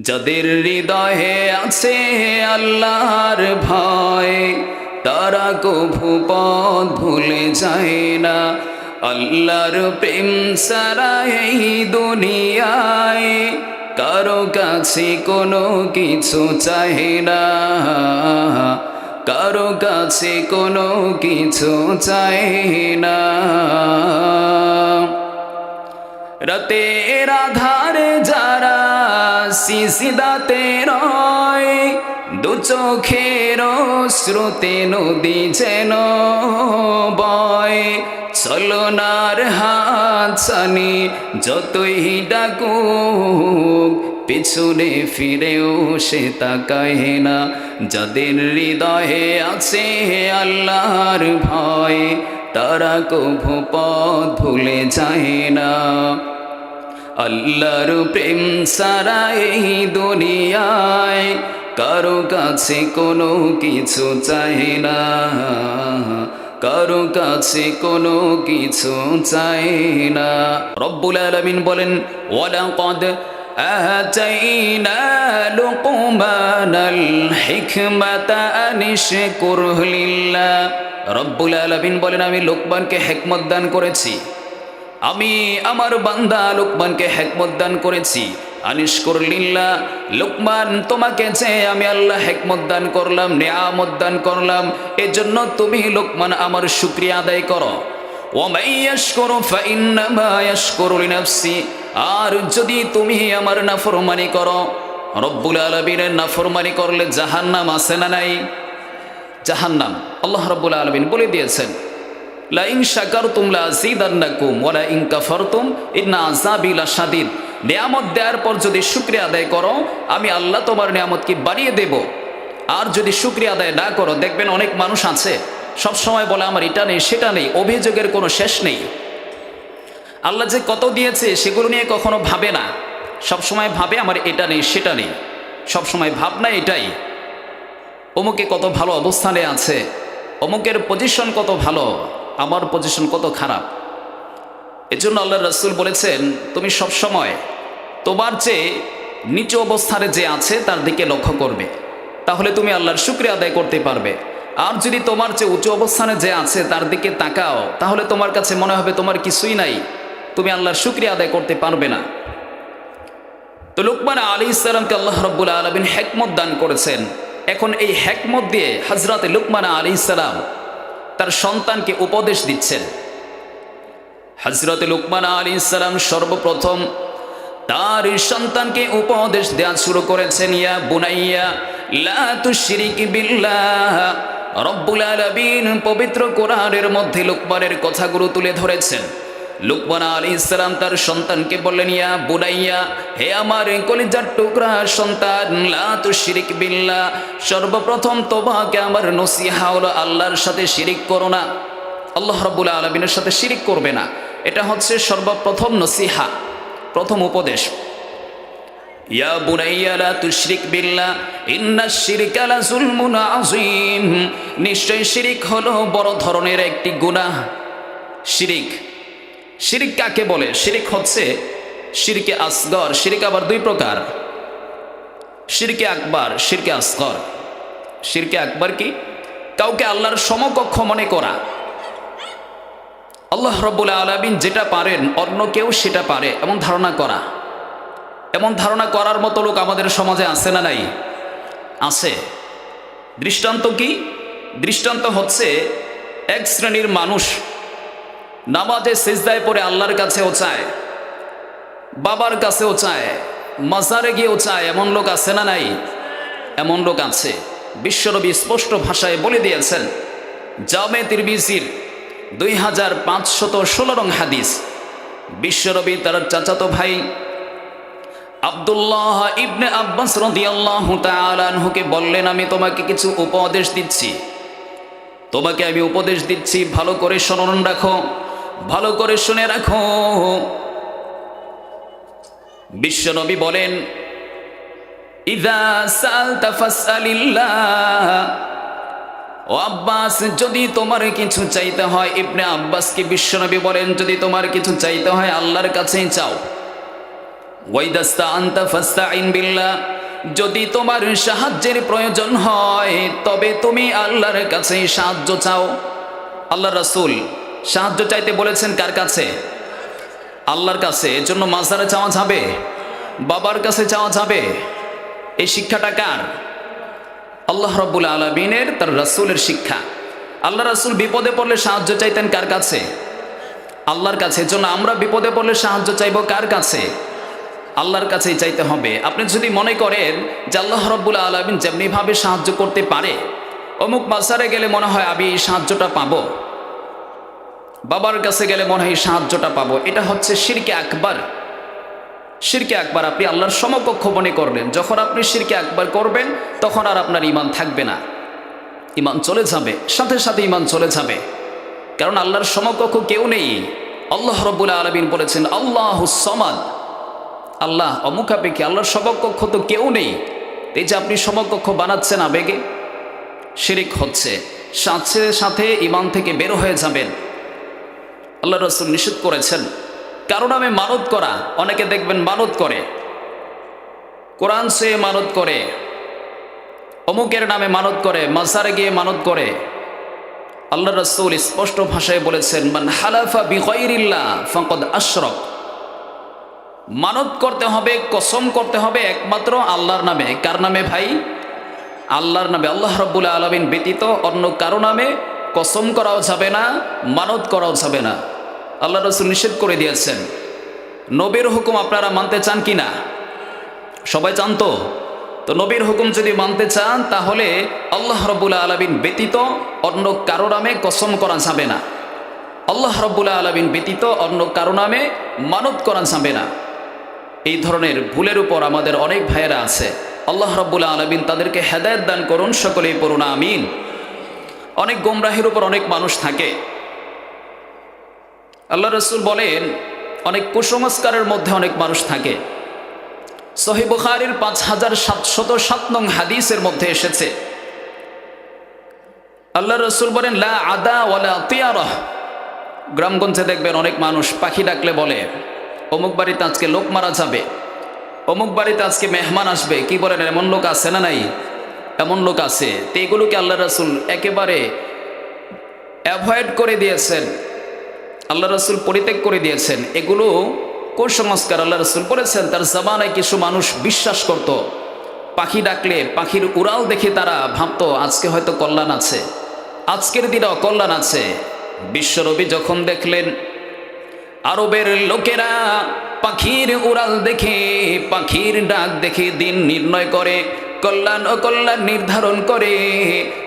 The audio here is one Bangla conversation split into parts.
যাদের হৃদয়ে আছে আল্লাহর ভয়, তারা কভু পথ ভুলে যায় না। আল্লাহর প্রেম সারা এই দুনিয়ায় কারও কাছে কোনো কিছু চাহে না। কারও কাছে কোনো কিছু চাহে না। রাতের আধারে যারা শিশিদাতে রয়, দু চোখের শ্রুতে নদী যেন বয়। চলনার হাত সানি, যতই ডাকুক, পিছনে ফিরেও সে তাকায় না। যাদের হৃদয়ে আছে আল্লাহর ভয়, তারা কভু পথ ভুলে যায় না। আল্লাহর প্রেম সারা এই দুনিয়ায় কারো কাছে কোনো কিছু চাই না কারো কাছে কোনো কিছু চাই না রব্বুল আলমিন বলেন ওয়ালাকদ آتينا لقمان الحكمة أن اشكر لله রব্বুল আলমিন বলেন আমি লোকমানকে হেকমত দান করেছি আমি আমার বান্দা লোকমানকে হেকমত দান করেছি। আনিস করলিল্লা, লোকমান, তোমাকে যে আমি আল্লাহ হেকমত দান করলাম, নেয়ামত দান করলাম, এজন্য তুমি লোকমান আমার শুক্রিয়া আদায় করো। আর যদি তুমি আমার নাফরমানি করো, রব্বুল আলমিনের নাফরমানি করলে জাহান্নাম আছে না নাই? জাহান্নাম, আল্লাহ রব্বুল আলমিন বলে দিয়েছেন। লা ইন শাকারতুম লা আযীদান্নাকুম ওয়া লা ইন কাফারতুম ইন্না আযাবি লাশাদীদ। নিয়ামত দেওয়ার পর যদি শুকরিয়া আদায় করো, আমি আল্লাহ তোমার নিয়ামতকে বাড়িয়ে দেব। আর যদি শুকরিয়া আদায় না করো, দেখবেন অনেক মানুষ আছে, সব সময় বলে, আমার এটা নেই, সেটা নেই, অভিযোগের কোনো শেষ নেই। আল্লাহ যে কত দিয়েছে, সেগুলো নিয়ে কখনো ভাবে না। সব সময় ভাবে, আমার এটা নেই, সেটা নেই। সব সময় ভাবনা এটাই। অমুকে কত ভালো অবস্থানে আছে, অমুকের পজিশন কত ভালো। আমার পজিশন কত খারাপ? এজন্য আল্লাহ রসুল বলেছেন, তুমি সব সময় তোমার চেয়ে নিচু অবস্থানে যে আছে, তার দিকে লক্ষ্য করবে। তাহলে তুমি আল্লাহর শুক্রিয়া আদায় করতে পারবে। আর যদি তোমার চেয়ে উঁচু অবস্থানে যে আছে, তার দিকে তাকাও, তাহলে তোমার কাছে মনে হবে তোমার কিছুই নাই। তুমি আল্লাহর শুক্রিয়া আদায় করতে পারবে না। তো লুকমান আলী ইসলামকে আল্লাহ রব্বুল আলমিন হেকমত দান করেছেন। এখন এই হেকমত দিয়ে হজরত লুকমান আলী ইসলাম তার সন্তানকে উপদেশ দিচ্ছেন। হজরত লুকমান আলী ইসালাম সর্বপ্রথম তার সন্তানকে উপদেশ দেওয়া শুরু করেছেন, ইয়া বুনাইয়া পবিত্র কোরআনের মধ্যে লোকমানের কথাগুলো তুলে ধরেছেন। লুকমান আলী ইসলাম তার সন্তানকে বললেন, ইয়া বুড়াইয়া হে আমার কলিজার টুকরা সন্তান, লা তুশরিক বিল্লাহ, সর্বপ্রথম তোমাকে আমার নসিহা হলো আল্লাহর সাথে শিরিক করো না। আল্লাহ রব্বুল আলমিনের সাথে শিরিক করবে না। এটা হচ্ছে সর্বপ্রথম নসিহা, প্রথম উপদেশ। ইয়া বুনাইয়া, লা তুশরিক বিল্লাহ, ইন্না শিরকা লা যুলমুন আযীম। নিশ্চয় শিরিক হলো বড় ধরনের একটি গুনাহ, শিরিক। শিরিক কাকে বলে? শিরিক হচ্ছে শিরকে আসগর। শিরিক আবার দুই প্রকার। শিরকে আকবার, শিরকে আসগর। শিরকে আকবার কি? কাউকে আল্লাহর সমকক্ষ মনে করা। আল্লাহ রব্বুল আলমিন যেটা পারেন, অন্য কেউ সেটা পারে, এমন ধারণা করা। এমন ধারণা করার মতো লোক আমাদের সমাজে আছে না নাই? আছে। দৃষ্টান্ত কি? দৃষ্টান্ত হচ্ছে এক শ্রেণির মানুষ নামাজে সিজদায় পড়ে আল্লাহর কাছেও চায়, বাবার কাছেও চায়, মাজারে গিয়েও চায়, এমন লোক আছে না নাই? এমন লোক আছে। বিশ্বরবি স্পষ্ট ভাষায় বলে দিয়েছেন, জামে তিরবিজির দুই হাজার পাঁচশত ষোলো রং হাদিস। বিশ্বরবি তার চাচাতো ভাই আবদুল্লাহ ইবনে আব্বাস রদিয়াল্লাহু তাআলাহুকে বললেন, আমি তোমাকে কিছু উপদেশ দিচ্ছি। তোমাকে আমি উপদেশ দিচ্ছি, ভালো করে স্মরণ রাখো। ভালো করে শুনে রাখো। বিশ্বনবী বলেন, ইদা সালতা ফাসআলিল্লাহ। ও আব্বাস, যদি তোমার কিছু চাইতে হয়, ইবনে আব্বাসকে বিশ্বনবী বলেন, যদি তোমার কিছু চাইতে হয়, আল্লাহর কাছেই চাও। ওয়াইদাস্তা আন্তা ফাস্তা বিল্লাহ। যদি তোমার সাহায্যের প্রয়োজন হয়, তবে তুমি আল্লাহর কাছে সাহায্য চাও। আল্লাহ রাসূল সাহায্য চাইতে বলেছেন কার কাছে? আল্লাহর কাছে। এর জন্য মাজারে চাওয়া যাবে? বাবার কাছে চাওয়া যাবে? এই শিক্ষাটা কার? আল্লাহ রব্বুল আলমিনের, তার রাসূলের শিক্ষা। আল্লাহ রাসূল বিপদে পড়লে সাহায্য চাইতেন কার কাছে? আল্লাহর কাছে। জন্য আমরা বিপদে পড়লে সাহায্য চাইব কার কাছে? আল্লাহর কাছেই চাইতে হবে। আপনি যদি মনে করেন যে আল্লাহ রব্বুল আলমিন যেমনিভাবে সাহায্য করতে পারে, অমুক মাসারে গেলে মনে হয়, আমি এই সাহায্যটা পাবো। বাবার কাছে গেলে মনে হয় সাহায্যটা পাবো। এটা হচ্ছে শিরকে আকবার। শিরকে আকবার আপনি আল্লাহর সমকক্ষ মনে করলেন। যখন আপনি শিরকে আকবার করবেন, তখন আর আপনার ইমান থাকবে না। ইমান চলে যাবে। সাথে সাথে ইমান চলে যাবে। কারণ আল্লাহর সমকক্ষ কেউ নেই। আল্লাহ রব্বুল আলমিন বলেছেন, আল্লাহ সমাদ। আল্লাহ অমুখাপেক্ষী, আল্লাহর সমকক্ষ তো কেউ নেই। এই যে আপনি সমকক্ষ বানাচ্ছেন আবেগে, শিরিক হচ্ছে। সাথে সাথে ইমান থেকে বের হয়ে যাবেন। আল্লাহ রসুল নিষেধ করেছেন। কারও নামে মানত করা, অনেকে দেখবেন মানত করে। কোরআন সে মানত করে, অমুকের নামে মানত করে, মাজারে গিয়ে মানত করে। আল্লাহ রসুল স্পষ্ট ভাষায় বলেছেন, মান হালাফা বিগয়রিল্লাহ ফকদ আশরক। মানত করতে হবে, কসম করতে হবে একমাত্র আল্লাহর নামে। কার নামে ভাই? আল্লাহর নামে। আল্লাহ রব্বুল আলমিন ব্যতীত অন্য কারও নামে কসম করাও যাবে না, মানত করাও যাবে না। আল্লাহ রসুল নিষেধ করে দিয়েছেন। নবীর হুকুম আপনারা মানতে চান কি না সবাই চান তো তো নবীর হুকুম যদি মানতে চান, তাহলে আল্লাহ রব্বুল আলমিন ব্যতীত অন্য কারও নামে কসম করা যাবে না। আল্লাহ রব্বুল্লা আলমিন ব্যতীত অন্য কারও নামে মানত করা যাবে না। এই ধরনের ভুলের উপর আমাদের অনেক ভাইয়েরা আছে। আল্লাহ রব্বুল্লা আলমিন তাদেরকে হেদায়ত দান করুন, সকলেই পড়ুন, আমিন। অনেক গোমরাহের উপর অনেক মানুষ থাকে। আল্লাহ রসুল বলেন, অনেক কুসংস্কারের মধ্যে অনেক মানুষ থাকে। সহি বুখারির পাঁচ হাজার সাতশত সাত নং হাদিসের মধ্যে এসেছে। আল্লাহ রসুল বলেন, লা আদা ওয়ালা তিয়ারহ। গ্রামগঞ্জে দেখবেন অনেক মানুষ পাখি ডাকলে বলে, অমুক বাড়িতে আজকে লোক মারা যাবে, অমুক বাড়িতে আজকে মেহমান আসবে, কি বলেন, এমন লোক আছে না নাই? এমন লোক আছে। তো এগুলোকে আল্লাহ রসুল একেবারে অ্যাভয়েড করে দিয়েছেন। আল্লাহ রসুল পরিত্যাগ করে দিয়েছেন। এগুলো কুসংস্কার আল্লাহ রসুল বলেছেন, তার জামানায় কিছু মানুষ বিশ্বাস করত। পাখি ডাকলে, পাখির উড়াল দেখে তারা ভাবতো, আজকে হয়তো কল্যাণ আছে। আজকের দিনে অকল্যাণ আছে। বিশ্বরবি যখন দেখলেন, আরবের লোকেরা পাখির উড়াল দেখে, পাখির ডাক দেখে দিন নির্ণয় করে কল্যাণ ও কল্যাণ নির্ধারণ করে,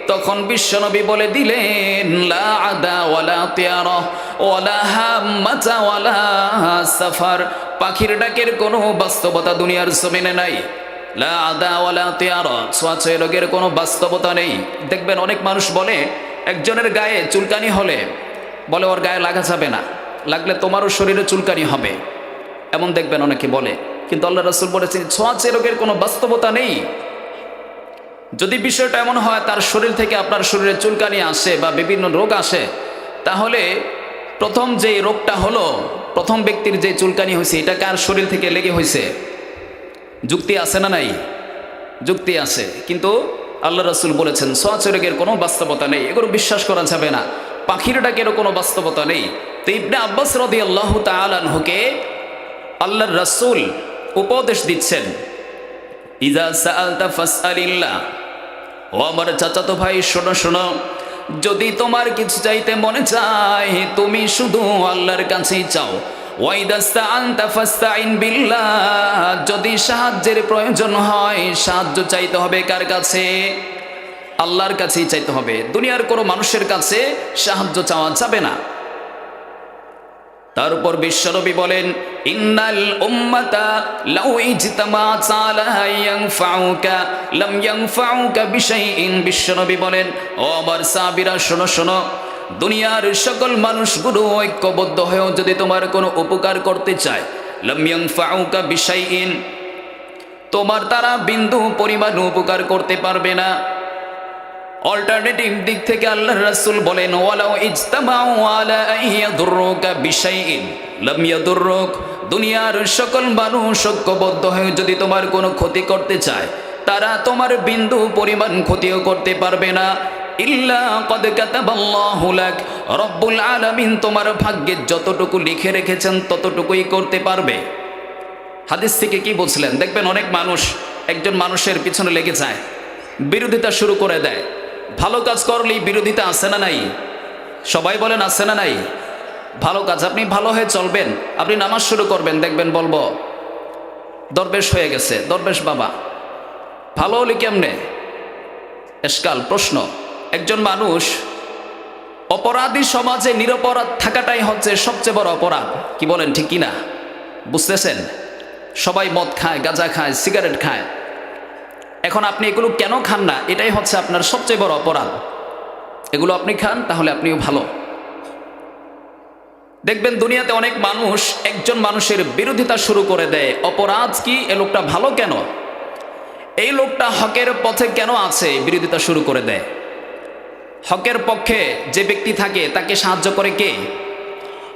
তখন বিশ্বনবী বলে দিলেন, লা আদা ওয়ালা তিয়ারা ওয়ালা হাম্মাতা ওয়ালা সাফার। পাখির ডাকের কোনো বাস্তবতা দুনিয়ার জমিনে নাই। লা আদা ওয়ালা তিয়ারা, ছোঁয়াছয় রোগের কোনো বাস্তবতা নেই। দেখবেন অনেক মানুষ বলে, একজনের গায়ে চুলকানি হলে। বলে, ওর গায়ে লাগা যাবে না। লাগলে তোমারও শরীরে চুলকানি হবে। এমন দেখবেন অনেকে বলে। কিন্তু আল্লাহ রসুল বলেছেন ছোঁয়াচে রোগের কোনো বাস্তবতা নেই। যদি বিষয়টা এমন হয়, তার শরীর থেকে আপনার শরীরে চুলকানি আসে বা বিভিন্ন রোগ আসে, তাহলে প্রথম যে রোগটা হলো, প্রথম ব্যক্তির যে চুলকানি হয়েছে, এটা কার শরীর থেকে লেগে হয়েছে? যুক্তি আছে না নাই? যুক্তি আছে। কিন্তু আল্লাহ রসুল বলেছেন ছোঁয়াচে কোনো বাস্তবতা নেই। এগুলো বিশ্বাস করা যাবে না। পাখির ডাকেরও কোনো বাস্তবতা নেই। তো ইবনে আব্বাস রদি আল্লাহ তালানহুকে আল্লাহর রসুল উপদেশ দিচ্ছেন। ইজা সাআলতা ফাসআলিল্লাহ। ও আমার চাচাতো ভাই, শোনো শোনো। যদি তোমার কিছু চাইতে মনে চায়, তুমি শুধু আল্লাহর কাছেই চাও। যদি সাহায্যের প্রয়োজন হয়, সাহায্য চাইতে হবে কার কাছে? আল্লাহর কাছেই চাইতে হবে। দুনিয়ার কোনো মানুষের কাছে সাহায্য চাওয়া যাবে না। তার উপর বিশ্বনবী বলেন, ইন্নাল উম্মাতা লাউ ইজতামাত আলা ইয়ানফাউকা, লাম ইয়ানফাউকা বিশাইইন। বিশ্বনবী বলেন, ও আমার সাহাবীরা, শোনো শোনো, দুনিয়ার সকল মানুষগুলো ঐক্যবদ্ধ হয়েও যদি তোমার কোনো উপকার করতে চায়, লাম ইয়ানফাউকা বিশাইইন, তোমার তারা বিন্দু পরিমাণ উপকার করতে পারবে না। অল্টারনেটিভ দিক থেকে আল্লাহ রাসূল বলেন, ওয়ালাউ ইজতামাউ আলা আইয়াদুররুকা বিশাইইন। লাম ইয়াদুররুক। দুনিয়ার সকল মানুষ ঐক্যবদ্ধ হয়ে যদি তোমার কোনো ক্ষতি করতে চায়, তারা তোমার বিন্দু পরিমাণ ক্ষতিও করতে পারবে না। ইল্লা কদ কাতাবাল্লাহু লাক। রব্বুল আলামিন তোমার ভাগ্যে যতটুকু লিখে রেখেছেন, ততটুকুই করতে পারবে। হাদিস থেকে কি বলছিলেন দেখবেন অনেক মানুষ একজন মানুষের পিছনে লেগে যায়, বিরোধিতা শুরু করে দেয়। ভালো কাজ করলেই বিরোধিতা আছে না নাই? সবাই বলেন আছে না নাই? ভালো কাজ, আপনি ভালো হয়ে চলবেন, আপনি নামাজ শুরু করবেন, দেখবেন বলব, দরবেশ হয়ে গেছে, দরবেশ বাবা। ভালো হলে কেমনে? এসকাল প্রশ্ন, একজন মানুষ অপরাধী সমাজে নিরপরাধ থাকাটাই হচ্ছে সবচেয়ে বড় অপরাধ, কি বলেন ঠিক কিনা? বুঝতেছেন? সবাই মদ খায়, গাঁজা খায়, সিগারেট খায়। এখন আপনি এগুলো কেন খান না? এটাই হচ্ছে আপনার সবচেয়ে বড় অপরাধ। এগুলো আপনি খান, তাহলে আপনিও ভালো। দেখবেন দুনিয়াতে অনেক মানুষ একজন মানুষের বিরোধিতা শুরু করে দেয়। অপরাধ কি? এ লোকটা ভালো কেন? এই লোকটা হকের পথে কেন আছে? বিরোধিতা শুরু করে দেয়। হকের পক্ষে যে ব্যক্তি থাকে, তাকে সাহায্য করে কে?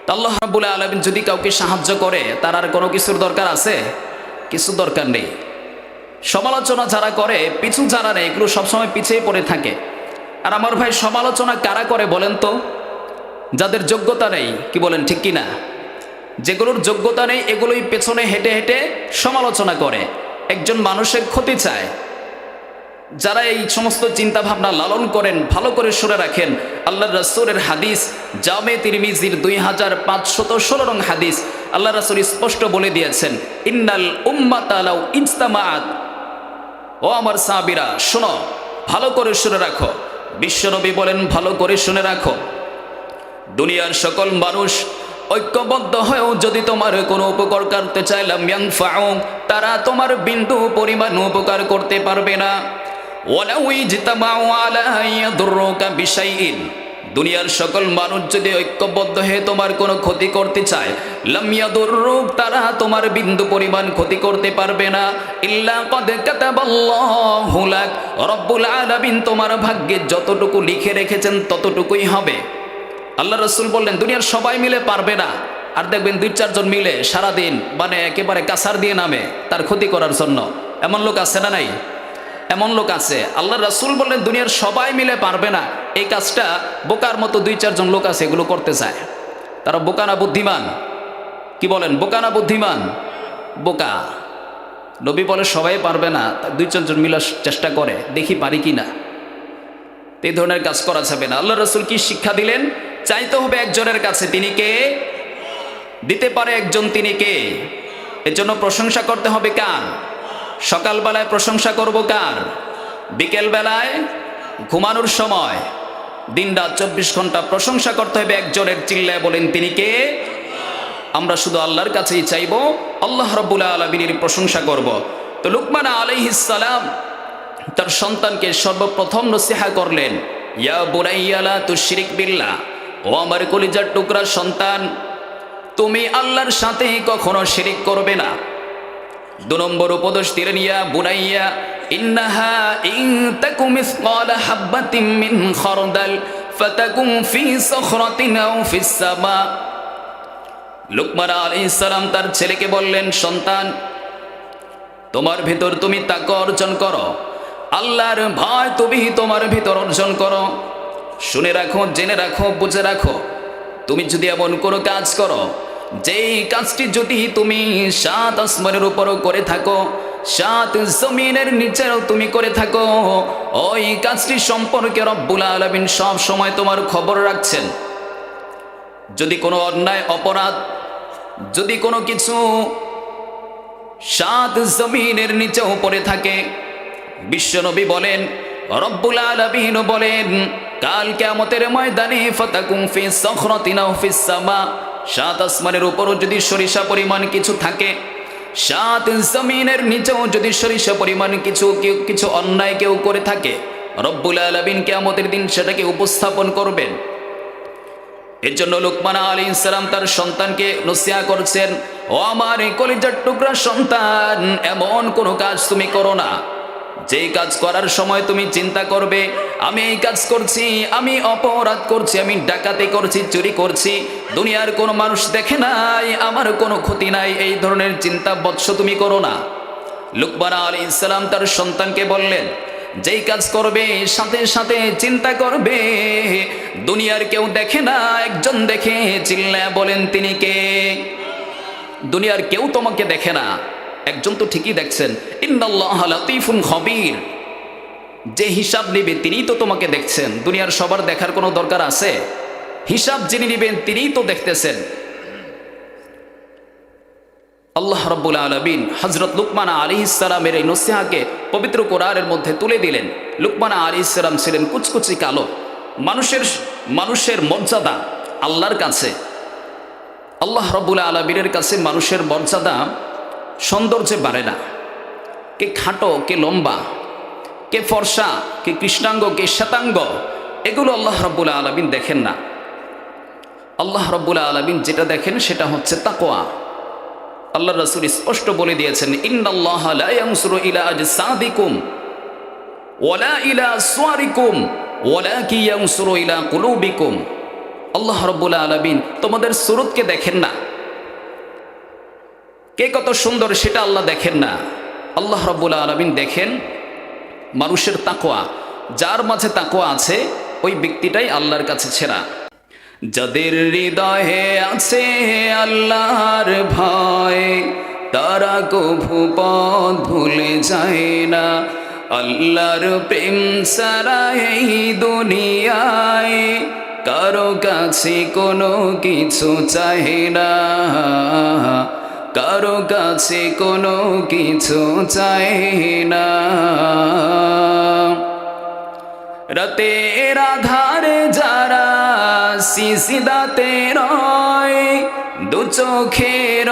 আল্লাহ রাব্বুল আলমিন যদি কাউকে সাহায্য করে, তার আর কোনো কিছুর দরকার আছে? কিছু দরকার নেই। সমালোচনা যারা করে, পিছু যারা নেই এগুলো সবসময় পিছিয়ে পড়ে থাকে। আর আমার ভাই সমালোচনা কারা করে বলেন তো? যাদের যোগ্যতা নেই, কি বলেন, ঠিক কি না যেগুলোর যোগ্যতা নেই, এগুলোই পেছনে হেঁটে হেঁটে সমালোচনা করে। একজন মানুষের ক্ষতি চায়। যারা এই সমস্ত চিন্তা ভাবনা লালন করেন, ভালো করে সরে রাখেন আল্লাহ রসুলের হাদিস, জামে তিরমিজির দুই হাজার পাঁচশত ষোলো রং হাদিস আল্লাহ রসুল স্পষ্ট বলে দিয়েছেন, ইন্নাল উম্মাতালাউ ইনস্তামাত ও আমার সাবিরা শোনো, ভালো করে শুনে রাখো। বিশ্বনবী বলেন, ভালো করে শুনে রাখো। দুনিয়ার সকল মানুষ ঐক্যবদ্ধ হয়েও যদি তোমার কোনো উপকার করতে চাইলাম তারা তোমার বিন্দু পরিমাণ উপকার করতে পারবে না। বিশাইইন। দুনিয়ার সকল মানুষ যদি ঐক্যবদ্ধ হয়ে তোমার কোনো ক্ষতি করতে চায়, লাম ইয়াদুররুক তারা তোমার বিন্দু পরিমাণ ক্ষতি করতে পারবে না। ইল্লা কদ কাতাবাল্লাহু লাক, রব্বুল আলামিন তোমার ভাগ্যে যতটুকু লিখে রেখেছেন ততটুকুই হবে। আল্লাহ রসুল বললেন, দুনিয়ার সবাই মিলে পারবে না। আর দেখবেন দুই চারজন মিলে সারাদিন মানে একেবারে কাছার দিয়ে নামে তার ক্ষতি করার জন্য। এমন লোক আছে না নাই? এমন লোক আছে আল্লাহ রাসুল বললেন, দুনিয়ার সবাই মিলে পারবে না। এই কাজটা বোকার মতো দুই চারজন লোক আছে, এগুলো করতে চায়। তারা বোকানা বুদ্ধিমান। কি বলেন? বোকানা বুদ্ধিমান। বোকা। নবী বলে, সবাই পারবে না। দুই চারজন মিলার চেষ্টা করে, দেখি পারি কি না এই ধরনের কাজ করা যাবে না। আল্লাহ রসুল কি শিক্ষা দিলেন? চাইতে হবে একজনের কাছে, তিনি কে? দিতে পারে একজন, তিনি কে? এর জন্য প্রশংসা করতে হবে কার? সকালবেলায় প্রশংসা করব কার? বিকেলবেলায় ঘুমানোর সময় দিন রাত চব্বিশ ঘণ্টা প্রশংসা করতে হবে একজনের চিল্লায় বলেন, তিনি কে? আমরা শুধু আল্লাহর কাছেই চাইব, আল্লাহ রব্বুল আলমিনের প্রশংসা করব। তো লুকমান আলাইহিসালাম তার সন্তানকে সর্বপ্রথম নসিহা করলেন, ইয়া বুরাইয়ালা তু শিরিক বিল্লা ও আমার কলিজার টুকরা সন্তান, তুমি আল্লাহর সাথে কখনো শিরিক করবে না। দু নম্বর উপদেশ দিলেন ইয়া বুনাইয়া, ইন্নাহা ইন তাকু মিসকালা হাববাতিন মিন খারদাল ফাতাকুম ফি সখরাতিন আও ফিস সামা। লুকমান আলাইহিস সালাম তার ছেলেকে বললেন, সন্তান, তোমার ভিতর তুমি তাকে অর্জন করো। আল্লাহর ভয় তুমি তোমার ভিতর অর্জন করো। শুনে রাখো, জেনে রাখো, বুঝে রাখো। তুমি যদি এমন কোনো কাজ করো যেই কাজটি যদি তুমি সাত আসমানের উপরও করে থাকো, সাত জমিনের নিচেও তুমি করে থাকো, ওই কাজটি সম্পর্কে রব্বুল আলমিন সব সময় তোমার খবর রাখছেন। যদি কোনো অন্যায়, অপরাধ, যদি কোনো কিছু সাত জমিনের নিচেও পড়ে থাকে বিশ্বনবী বলেন, রব্বুল আলামিন বলেন, কাল কিয়ামতের ময়দানে ফাতাকুম ফি সখরাতিন ফিস সাত আসমানের উপরও যদি সরিষা পরিমাণ কিছু থাকে, সাত জমিনের নিচেও যদি সরিষা পরিমাণ কিছু, কেউ কিছু অন্যায় কেউ করে থাকে, রব্বুল আলামিন কিয়ামতের দিন সেটাকে উপস্থাপন করবেন। এর জন্য লুকমান আলী ইসলাম তার সন্তানকে নসিয়া করছেন, ও আমার কলিজার টুকরা সন্তান, এমন কোনো কাজ তুমি করো না। যেই কাজ করার সময় তুমি চিন্তা করবে, আমি এই কাজ করছি, আমি অপরাধ করছি, আমি ডাকাতি করছি, চুরি করছি, দুনিয়ার কোনো মানুষ দেখে নাই, আমার কোনো ক্ষতি নাই, এই ধরনের চিন্তা বৎস তুমি করো না। লুকমান আলী ইসলাম তার সন্তানকে বললেন, যেই কাজ করবে, সাথে সাথে চিন্তা করবে, দুনিয়ার কেউ দেখে না, একজন দেখে চিল্লা বলেন, তিনি কে? দুনিয়ার কেউ তোমাকে দেখে না। একজন তো ঠিকই দেখছেন। ইন্দাল্লাহ খবির। যে হিসাব নেবে তিনিই তো তোমাকে দেখছেন। দুনিয়ার সবার দেখার কোনো দরকার আছে? হিসাব যিনি নেবেন তিনিই তো দেখতেছেন। আল্লাহ রব্বুল আলমিন হজরত লুকমানা আলী ইসালামের এই নসিহাকে পবিত্র কোরআনের মধ্যে তুলে দিলেন। লুকমানা আলী ইসলাম ছিলেন কুচকুচি কালো, মানুষের মানুষের মর্যাদা আল্লাহর কাছে। আল্লাহ রব্বুল আলমিনের কাছে মানুষের মর্যাদা সৌন্দর্যে বাড়ে না। কে খাটো, কে লম্বা, কে ফর্সা, কে কৃষ্ণাঙ্গ, কে শ্বেতাঙ্গ, এগুলো আল্লাহ রব্বুল আলমিন দেখেন না। আল্লাহ রব্বুল আলমিন যেটা দেখেন সেটা হচ্ছে তাকোয়া আল্লাহ রসুল স্পষ্ট বলে দিয়েছেন, ইন্নাল্লাহ লা ইয়ানসুরু ইলা আজসাদিকুম ওয়ালা ইলা আল্লাহ রাব্বুল আলামিন তোমাদের সুরতকে দেখেন না। কে কত সুন্দর সেটা আল্লাহ দেখেন না। আল্লাহ রাব্বুল আলামিন দেখেন মানুষের তাকোয়া যার মাঝে তাকোয়া আছে, ওই ব্যক্তিটাই আল্লাহর কাছে ছেড়া। যাদের হৃদয়ে আছে আল্লাহর ভয়, তারা কভু পথ ভুলে যায় না। আল্লাহর প্রেম সারা এই দুনিয়ায় কারও কাছে কোনো কিছু চাহে না। কারও কাছে কোনো কিছু চাই না। রাতের আধারে যারা সিসিদাতে রয়, দু চোখের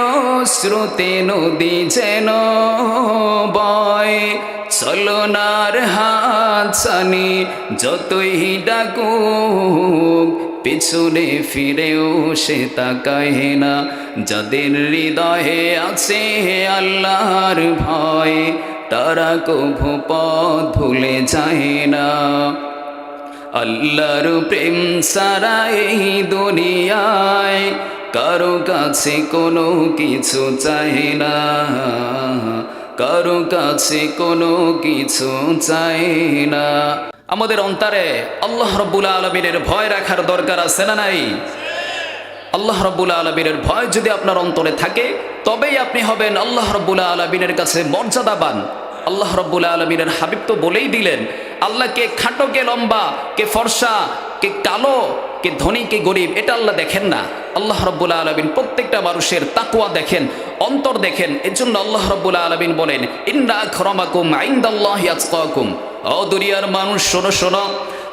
শ্রুতে নদী যেন বয়। চলনার হাত সানি যতই ডাকুক পিছনে ফিরেও সে তাকায় না। যাদের হৃদয়ে আছে আল্লাহর ভয়, তারা কভু পথ ভুলে যায় না। আল্লাহর প্রেম সারা এই দুনিয়ায় কারও কাছে কোনো কিছু চায় না। কারও কাছে কোনো কিছু চায় না। আমাদের অন্তরে আল্লাহ রব্বুল আলমিনের ভয় রাখার দরকার আছে না নাই? আল্লাহ রব্বুল আলমিনের ভয় যদি আপনার অন্তরে থাকে, তবেই আপনি হবেন আল্লাহ রব্বুল আলমিনের কাছে মর্যাদাবান। আল্লাহ রব্বুল আলমিনের হাবিব তো বলেই দিলেন, আল্লাহ কে খাটো, কে লম্বা, কে ফর্সা, কে কালো, কে ধনী, কে গরিব, এটা আল্লাহ দেখেন না। আল্লাহ রব্বুল আলমিন প্রত্যেকটা মানুষের তাকুয়া দেখেন, অন্তর দেখেন। এর জন্য আল্লাহ রব্বুল আলমিন বলেন, ইন্না খরমাকুম আইন্দাল্লাহ ইয়াজকাকুম ও দুনিয়ার মানুষ, শোনো শোনো।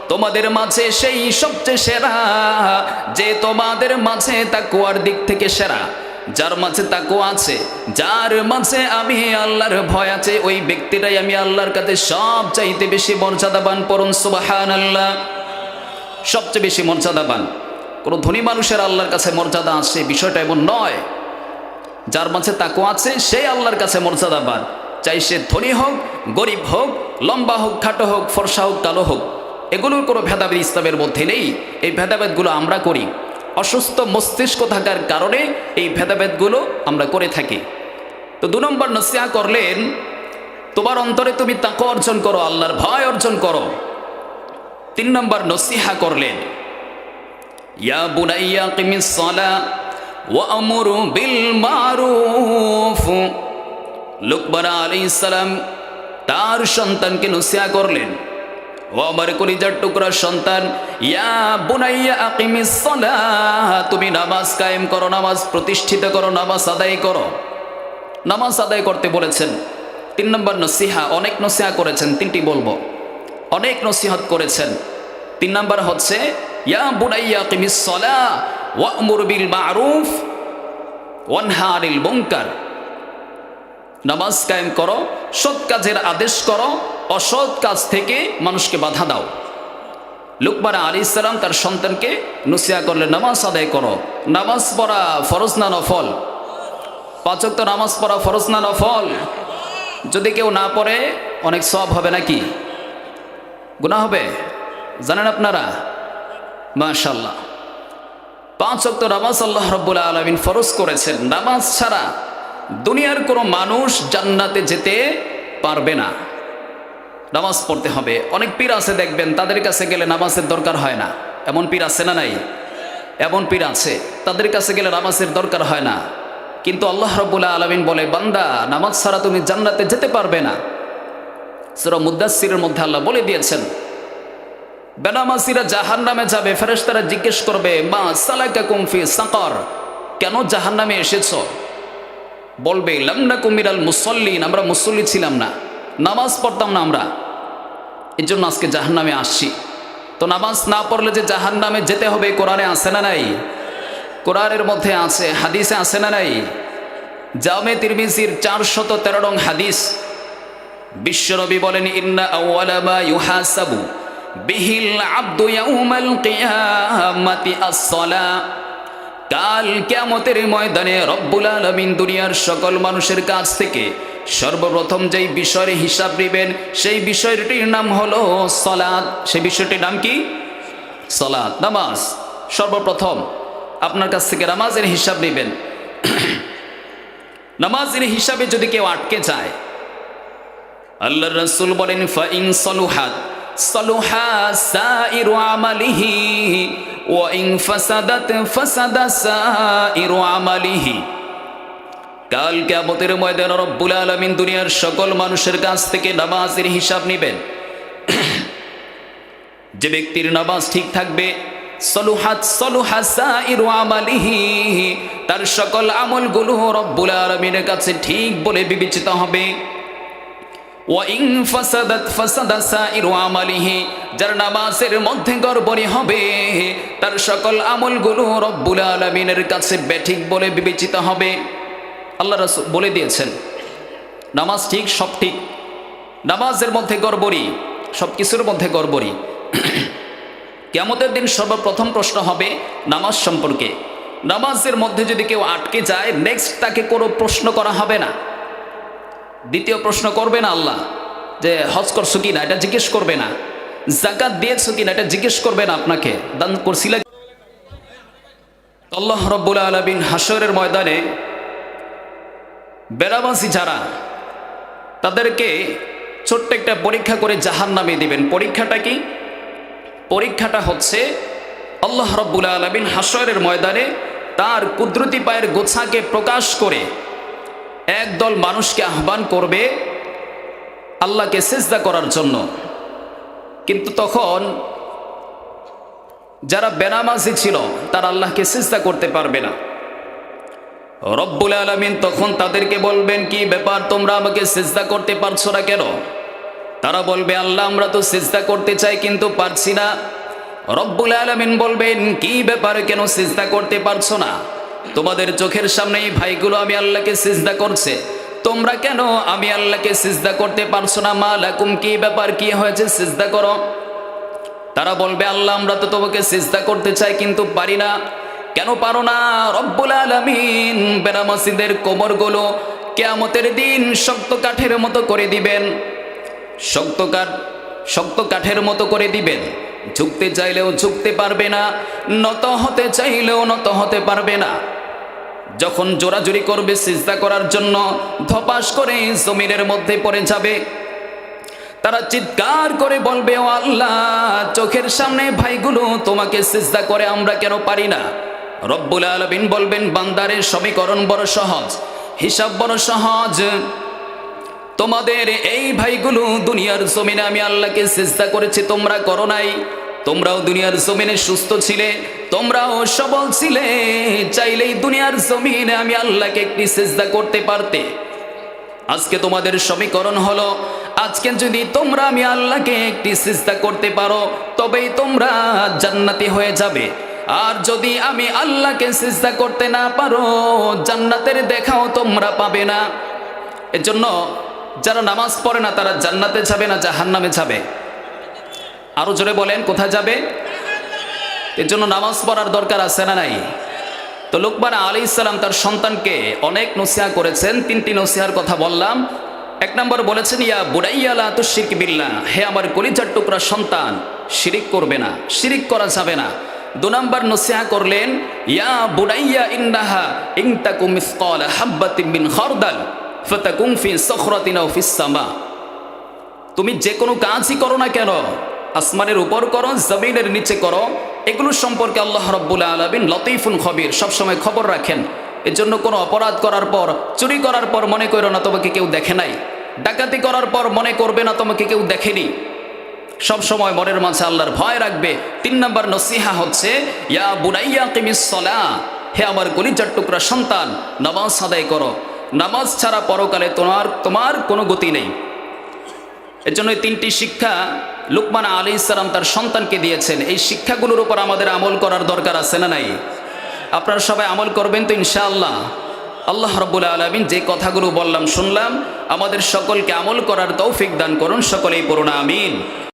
তোমাদের মাঝে সেই সবচেয়ে সেরা, যে তোমাদের মাঝে তাকুয়ার দিক থেকে সেরা, যার মাঝে তাকু আছে, যার মাঝে আমি আল্লাহর ভয় আছে, ওই ব্যক্তিটাই আমি আল্লাহর কাছে সব চাইতে বেশি মর্যাদাবান পরম সুবাহান আল্লাহ সবচেয়ে বেশি মর্যাদাবান। কোনো ধনী মানুষের আল্লাহর কাছে মর্যাদা আছে, বিষয়টা এমন নয়। যার মাঝে তাকু আছে সেই আল্লাহর কাছে মর্যাদাবান। চাই সে ধনী হোক, গরিব হোক, লম্বা হোক, খাটো হোক, ফর্সা হোক, কালো হোক। এগুলোর কোনো ভেদাভেদ ইসলামের মধ্যে নেই। এই ভেদাভেদগুলো আমরা করি। অসুস্থ মস্তিষ্ক থাকার কারণে এই ভেদাভেদগুলো আমরা করে থাকি। তো দু নম্বর নসিয়া করলেন, তোমার অন্তরে তুমি তাকে অর্জন করো, আল্লাহর ভয় অর্জন করো। তিন নম্বর নসিহা করলেন, ইয়া বুনাইয়া কিমিস সালা ওয়া আমরু বিল মারুফ। লুকমান আলাইহিস সালাম তার সন্তানকে নসিহা করলেন। ও আমার কলিজার টুকরা সন্তান, ইয়া বুনাইয়া আকিমিস সালাহ, তুমি নামাজ কায়েম করো, নামাজ প্রতিষ্ঠিত করো, নামাজ আদায় করো। নামাজ আদায় করতে বলেছেন। তিন নম্বর নসিহা, অনেক নসিহা করেছেন, তিনটি বলব। অনেক নসিহত করেছেন। তিন নম্বর হচ্ছে, ইয়া বুনাইয়া আকিমিস সালাহ, ওয়ামুর বিল মারুফ, ওয়ানহা আনিল মুনকার। নামাজ কায়েম করো, সৎ কাজের আদেশ করো, অসৎ কাজ থেকে মানুষকে বাধা দাও। লুকমান আলী ইসলাম তার সন্তানকে নুসিয়া করলে নামাজ আদায় করো। নামাজ পড়া ফরজ না নফল? পাচক তো নামাজ পড়া ফরজ না নফল? যদি কেউ না পড়ে, অনেক সব হবে নাকি? গুণা হবে? জানেন আপনারা? মাশাল্লাহ পাঁচ অক্ত নামাজ আল্লাহ রব্বুল আলমিন ফরজ করেছেন। নামাজ ছাড়া দুনিয়ার কোনো মানুষ জান্নাতে যেতে পারবে না। নামাজ পড়তে হবে। অনেক পীর আছে দেখবেন, তাদের কাছে গেলে নামাজের দরকার হয় না। এমন পীর আছে না নাই? এমন পীর আছে, তাদের কাছে গেলে নামাজের দরকার হয় না। কিন্তু আল্লাহ রব্বুল্লাহ আলমিন বলে, বান্দা, নামাজ ছাড়া তুমি জান্নাতে যেতে পারবে না। সুরা মুদাসিরের মধ্যে আল্লাহ বলে দিয়েছেন, বেনামাসিরা জাহান নামে যাবে, ফেরেশতারা জিজ্ঞেস করবে, মা সালাকা কুমফি সাকর? কেন জাহান নামে এসেছ? বলবে লামনা কুমিরাল মুসল্লিন আমরা মুসল্লি ছিলাম না। নামাজ পড়তাম না আমরা। এই জন্য আজকে জাহান নামে আসছি। তো নামাজ না পড়লে যে জাহান নামে যেতে হবে কোরআনে আছে না নাই? কোরআনের মধ্যে আছে, হাদিসে আছে না নাই? জামে তিরমিজির চারশত তেরো রং হাদিস। বিশ্বনবী বলেন, ইন্না ইউহাসাবু বিহিল আব্দু ইয়াউমাল কিয়ামাতি আস-সালা কাল কিয়ামতের ময়দানে রব্বুল আলামিন দুনিয়ার সকল মানুষের কাছ থেকে সর্বপ্রথম যেই বিষয়ের হিসাব নেবেন, সেই বিষয়টির নাম হলো সলাদ সেই বিষয়টির নাম কি? সলাদ নামাজ। সর্বপ্রথম আপনার কাছ থেকে নামাজের হিসাব নেবেন। নামাজের হিসাবে যদি কেউ আটকে যায় আল্লাহ রসুল বলেন ফাইন সলুহাত সলুহা সাইরু আমালিহি, ওয়া ইন ফাসাদাত ফাসাদা সাইরু আমালিহি। কাল কিয়ামতের ময়দানে রব্বুল আলামিন দুনিয়ার সকল মানুষের কাছ থেকে নামাজের হিসাব নেবেন। যে ব্যক্তির নামাজ ঠিক থাকবে সলুহাত সলুহা সাইরু আমালিহি, তার সকল আমলগুলো রব্বুল আলামিনের কাছে ঠিক বলে বিবেচিত হবে। ওয়াইং ফাসাদাত ফাসাদা সাইরু আমালিহি যার নামাজের মধ্যে গড়বড়ি হবে, তার সকল আমলগুলো রব্বুল আলামিনের কাছে ব্যাঠিক বলে বিবেচিত হবে। আল্লাহ রাসূল বলে দিয়েছেন, নামাজ ঠিক, সব ঠিক। নামাজের মধ্যে গড়বড়ি, সব কিছুর মধ্যে গড়বড়ি। কেমতের দিন সর্বপ্রথম প্রশ্ন হবে নামাজ সম্পর্কে। নামাজের মধ্যে যদি কেউ আটকে যায় নেক্সট তাকে কোনো প্রশ্ন করা হবে না। দ্বিতীয় প্রশ্ন করবে না আল্লাহ? যে হজ করছ কি না এটা জিজ্ঞেস করবে না। জাকাত দিয়েছ কি না এটা জিজ্ঞেস করবে না আপনাকে। দান করছিলা আল্লাহ রব্বুল আলমিন হাসরের ময়দানে বেড়াবাসী যারা, তাদেরকে ছোট্ট একটা পরীক্ষা করে জাহান নামে দিবেন। পরীক্ষাটা কি? পরীক্ষাটা হচ্ছে আল্লাহ রব্বুল আলমিন হাসরের ময়দানে তার কুদরতি পায়ের গোছাকে প্রকাশ করে একদল মানুষকে আহ্বান করবে আল্লাহকে সেজদা করার জন্য। কিন্তু তখন যারা বেনামাজি ছিল, তারা আল্লাহকে সেজদা করতে পারবে না। রব্বুল আলমিন তখন তাদেরকে বলবেন, কি ব্যাপার, তোমরা আমাকে সেজদা করতে পারছ না কেন? তারা বলবে, আল্লাহ, আমরা তো সেজদা করতে চাই, কিন্তু পারছি না। রব্বুল আলমিন বলবেন, কি ব্যাপারে কেন সেজদা করতে পারছ না? তোমাদের চোখের সামনে এই ভাইগুলো আমি আল্লাহকে সিজদা করছে। তোমরা কেন আমি আল্লাহকে সিজদা করতে পারছ না? মা লাকুম, কি ব্যাপার, কি হয়েছে? সিজদা করো। তারা বলবে, আল্লাহ, আমরা তো তোমাকে সিজদা করতে চাই, কিন্তু পারি না। কেন পারো না? রব্বুল আলমিন বেনামাসিদের কোমরগুলো কেয়ামতের দিন শক্ত কাঠের মতো করে দিবেন। শক্ত কাঠ, শক্ত কাঠের মতো করে দিবেন। ঝুঁকতে চাইলেও ঝুঁকতে পারবে না, নত হতে চাইলেও নত হতে পারবে না। যখন জোরাজুরি করবে সিজদা করার জন্য, ধপাস করে জমিনের মধ্যে পড়ে যাবে। তারা চিৎকার করে বলবে, ও আল্লাহ, চোখের সামনে ভাইগুলো, তোমাকে সিজদা করে আমরা কেন পারি না? রব্বুল আলবিন বলবেন বান্দারের সমীকরণ বড় সহজ, হিসাব বড় সহজ। তোমাদের এই ভাইগুলো দুনিয়ার জমিনে আমি আল্লাহকে চেষ্টা করেছি, তোমরা করো নাই। তোমরাও দুনিয়ার জমিনে সুস্থ ছিলে, তোমরাও সবল ছিলে। চাইলেই দুনিয়ার জমিনে আমি আল্লাহকে একটি চেষ্টা করতে পারতে। আজকে তোমাদের সমীকরণ হলো, আজকে যদি তোমরা আমি আল্লাহকে একটি চেষ্টা করতে পারো, তবেই তোমরা জান্নাতি হয়ে যাবে। আর যদি আমি আল্লাহকে চেষ্টা করতে না পারো, জান্নাতের দেখাও তোমরা পাবে না। এজন্য যারা নামাজ পড়ে না, তারা জান্নাতে যাবে না, জাহান্নামে যাবে। আরও জোরে বলেন, কোথায় যাবে? এর জন্য নামাজ পড়ার দরকার আছে না নাই? তো লোকমান আলী ইসলাম তার সন্তানকে অনেক নসিহা করেছেন, তিনটি নসিহার কথা বললাম। এক নম্বর বলেছেন, ইয়া বুড়াইয়ালা তুশিক বিল্লাহ হে আমার কলিজার টুকরা সন্তান, শিরিক করবে না, শিরিক করা যাবে না। দু নম্বর নসিহা করলেন, ইয়া বুড়াইয়া ইন্নাহা ইনতাকু মিসকাল হাব্বাতিন মিন খারদাল তুমি যে কোনো কাজই করো না কেন, আসমানের উপর করো, জমিনের নিচে করো, এগুলো সম্পর্কে আল্লাহ রব্বুল আলমিন লতিফুন খবির, সবসময় খবর রাখেন। এর জন্য কোনো অপরাধ করার পর, চুরি করার পর মনে করো না তোমাকে কেউ দেখে নাই। ডাকাতি করার পর মনে করবে না তোমাকে কেউ দেখেনি। সব সময় মনের মাঝে আল্লাহর ভয় রাখবে। তিন নম্বর নসিহা হচ্ছে, ইয়া বুড়াইয়া কিমিস সলা হে আমার কলিজার টুকরা সন্তান, নামাজ আদায় করো। নামাজ ছাড়া পরকালে তোমার তোমার কোনো গতি নেই। এর জন্য তিনটি শিক্ষা লুকমান আলী ইসলাম তার সন্তানকে দিয়েছেন। এই শিক্ষাগুলোর উপর আমাদের আমল করার দরকার আছে না নাই? আপনারা সবাই আমল করবেন তো ইনশাআল্লাহ। আল্লাহ রব্বুল আলমিন যে কথাগুলো বললাম, শুনলাম, আমাদের সকলকে আমল করার তৌফিক দান করুন, সকলেই পড়ুন, আমিন।